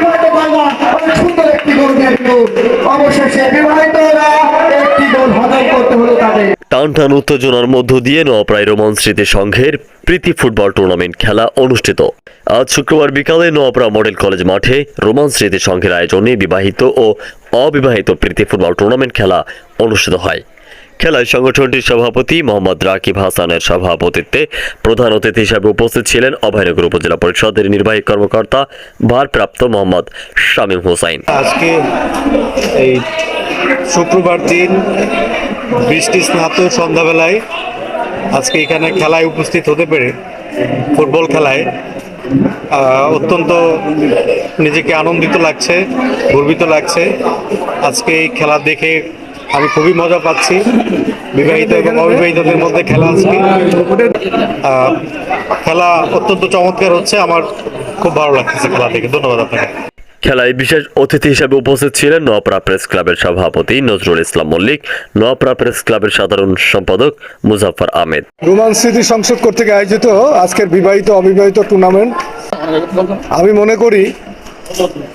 বিবাহিত সুন্দর একটি অবশেষে একটি হজম করতে হলো তাদের। টান টান উত্তেজনার মধ্য দিয়ে নওয়াপাড়ায় রোমান স্মৃতি সংঘের প্রীতি ফুটবল টুর্নামেন্ট খেলা অনুষ্ঠিত। আজ শুক্রবার বিকালে নোয়াপাড়া মডেল কলেজ মাঠে রোমান স্মৃতি সংঘের আয়োজনে বিবাহিত ও অবিবাহিত প্রীতি ফুটবল টুর্নামেন্ট খেলা অনুষ্ঠিত হয়। খেলায় সংগঠনটির সভাপতি মোহাম্মদ রাকিব হাসানের সভাপতিত্বে প্রধান অতিথি হিসেবে উপস্থিত ছিলেন অভয়নগর উপজেলা পরিষদের নির্বাহী কর্মকর্তা ভারপ্রাপ্ত মোহাম্মদ শামীম হোসাইন। আজকে এই শুক্রবার দিন বৃষ্টি স্নাত সন্ধ্যাবেলায় আজকে এখানে খেলায় উপস্থিত হতে পেরে ফুটবল খেলায় অত্যন্ত নিজেকে আনন্দিত লাগছে, গর্বিত লাগছে। আজকে এই খেলা দেখে আমি খুবই মজা পাচ্ছি। বিবাহিত এবং অবিবাহিতদের মধ্যে খেলা আজকে। খেলা অত্যন্ত চমৎকার হচ্ছে। আমার খুব ভালো লাগতেছে খেলা দেখে। ধন্যবাদ আপনাকে। খেলায় বিশেষ অতিথি হিসেবে উপস্থিত ছিলেন নোয়াপাড়া প্রেস ক্লাবের সভাপতি নজরুল ইসলাম মল্লিক নোয়াপাড়া প্রেস ক্লাবের সাধারণ সম্পাদক মুজাফর আহমেদ। রোমান স্মৃতি সংসদ কর্তৃক আয়োজিত আজকের বিবাহিত অবিবাহিত টুর্নামেন্ট আমি মনে করি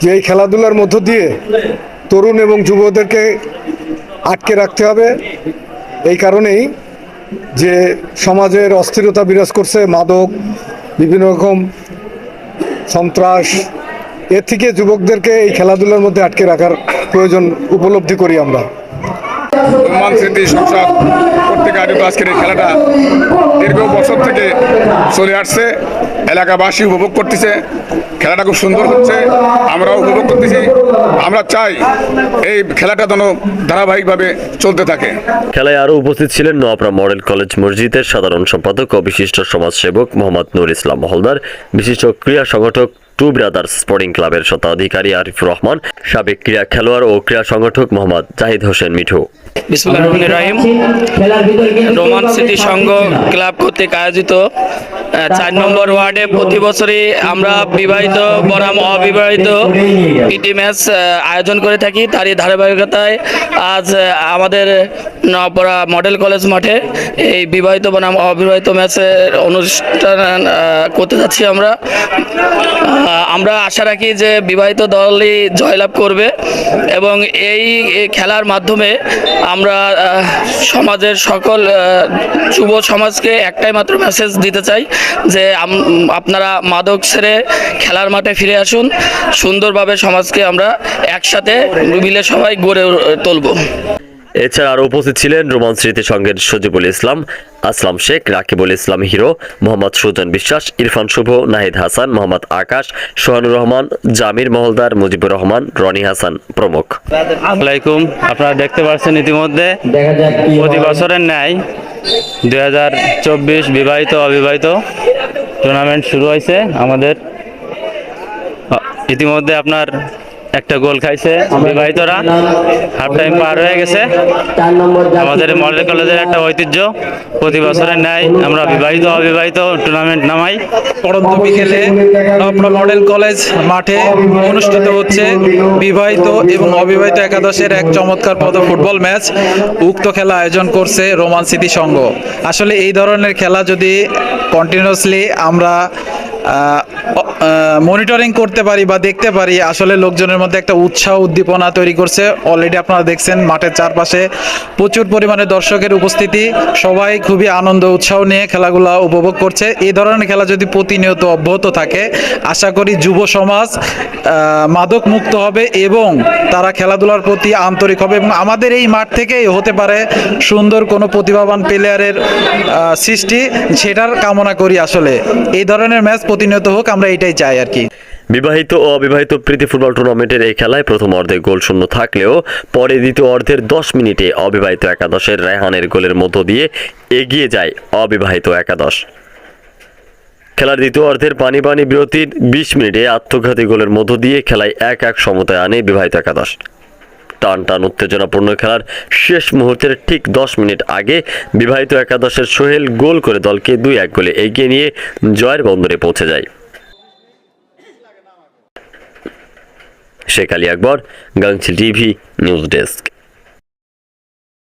যে এই খেলাধুলার মধ্য দিয়ে তরুণ এবং যুবদেরকে আটকে রাখতে হবে। এই কারণেই যে সমাজের অস্থিরতা বিরাজ করছে, মাদক, বিভিন্ন রকম সন্ত্রাস এর থেকে যুবকদেরকে এই খেলাধুলার মধ্যে আটকে রাখার প্রয়োজন উপলব্ধি করি আমরা। রোমান স্মৃতি সংসদ কর্তৃক আয়োজিত আজকের এই খেলাটা দীর্ঘ বছর থেকে চলে আসছে। এলাকাবাসী উপভোগ করতেছে। খেলাটা খুব সুন্দর হচ্ছে। আমরাও উপভোগ করতেছি। আমরা চাই এই খেলাটা যেন ধারাবাহিকভাবে চলতে থাকে। খেলায় আরও উপস্থিত ছিলেন নোয়াপাড়া মডেল কলেজ মসজিদের সাধারণ সম্পাদক ও বিশিষ্ট সমাজসেবক মোহাম্মদ নুর ইসলাম মহলদার। বিশিষ্ট ক্রীড়া সংগঠক টু ব্রাদার্স স্পোর্টিং ক্লাবের স্বত্বাধিকারী আরিফুর রহমান, সাবেক ক্রীড়া খেলোয়াড় ও ক্রীড়া সংগঠক মোহাম্মদ জাহিদ হোসেন মিঠু। রোমান স্মৃতি সংঘ ক্লাব কর্তৃক আয়োজিত চার নম্বর ওয়ার্ডে প্রতি বছরই আমরা বিবাহিত বনাম অবিবাহিত পিটি ম্যাচ আয়োজন করে থাকি। তারই ধারাবাহিকতায় আজ আমাদের নপরা মডেল কলেজ মাঠে এই বিবাহিত বনাম অবিবাহিত ম্যাচের অনুষ্ঠান করতে যাচ্ছি আমরা। আমরা আশা রাখি যে বিবাহিত দলই জয়লাভ করবে এবং এই খেলার মাধ্যমে আমরা সমাজের সকল যুব সমাজকে একটাই মাত্র মেসেজ দিতে চাই যে আপনারা মাদক ছেড়ে খেলার মাঠে ফিরে আসুন। সুন্দরভাবে সমাজকে আমরা একসাথে মিলে সবাই গড়ে তুলব। এছাড়া আরও উপস্থিত ছিলেন রোমান স্মৃতি সংঘের সজিবুল ইসলাম আসলাম শেখ রাকিবুল ইসলাম হিরো মোহাম্মদ সুজন বিশ্বাস ইরফান শুভ নাহিদ হাসান মোহাম্মদ আকাশ সোহানুর রহমান জামির মহলদার মুজিবুর রহমান রনি হাসান প্রমুখ। আলাইকুম আপনারা দেখতে পাচ্ছেন ইতিমধ্যে প্রতি বছরের ন্যায় দুই হাজার চব্বিশ বিবাহিত অবিবাহিত টুর্নামেন্ট শুরু হয়েছে আমাদের। ইতিমধ্যে আপনার একটা গোল খাইছে বিবাহিতরা হাফ টাইম পার হয়ে গেছে। আমাদের মডেল কলেজের একটা ঐতিহ্য। প্রতি বছরের ন্যায় আমরা বিবাহিত, অবিবাহিত টুর্নামেন্ট নামাই। পরন্ত মডেল কলেজ মাঠে অনুষ্ঠিত হচ্ছে বিবাহিত এবং অবিবাহিত একাদশের এক চমৎকার পদ ফুটবল ম্যাচ। উক্ত খেলা আয়োজন করছে রোমান স্মৃতি সংঘ। আসলে এই ধরনের খেলা যদি কন্টিনিউয়াসলি আমরা মনিটরিং করতে পারি বা দেখতে পারি, আসলে লোকজনের মধ্যে একটা উৎসাহ উদ্দীপনা তৈরি করছে। অলরেডি আপনারা দেখছেন মাঠের চারপাশে প্রচুর পরিমাণে দর্শকের উপস্থিতি। সবাই খুবই আনন্দ, উৎসাহ নিয়ে খেলাগুলো উপভোগ করছে। এই ধরনের খেলা যদি প্রতিনিয়ত অব্যাহত থাকে, আশা করি যুব সমাজ মাদক মুক্ত হবে এবং তারা খেলাধুলার প্রতি আন্তরিক হবে এবং আমাদের এই মাঠ থেকেই হতে পারে সুন্দর কোনো প্রতিভাবান প্লেয়ারের সৃষ্টি। সেটার কামনা করি আসলে। এই ধরনের ম্যাচ প্রতিনিয়ত হোক, আমরা এটাই চাই আর কি। বিবাহিত ও অবিবাহিত প্রীতি ফুটবল টুর্নামেন্টের এই খেলায় প্রথম অর্ধে গোল শূন্য থাকলেও পরে দ্বিতীয় অর্ধের দশ মিনিটে অবিবাহিত একাদশের রেহানের গোলের মধ্য দিয়ে এগিয়ে যায় অবিবাহিত একাদশ। খেলার দ্বিতীয় অর্ধের পানি পানি বিরতির বিশ মিনিটে আত্মঘাতী গোলের মধ্য দিয়ে খেলায় এক এক সমতায় আনে বিবাহিত একাদশ। টান টান উত্তেজনাপূর্ণ খেলার শেষ মুহূর্তের ঠিক দশ মিনিট আগে বিবাহিত একাদশের সোহেল গোল করে দলকে দুই এক গোলে এগিয়ে নিয়ে জয়ের বন্দরে পৌঁছে যায়। Sheikh Ali Akbar Gangchil TV news desk.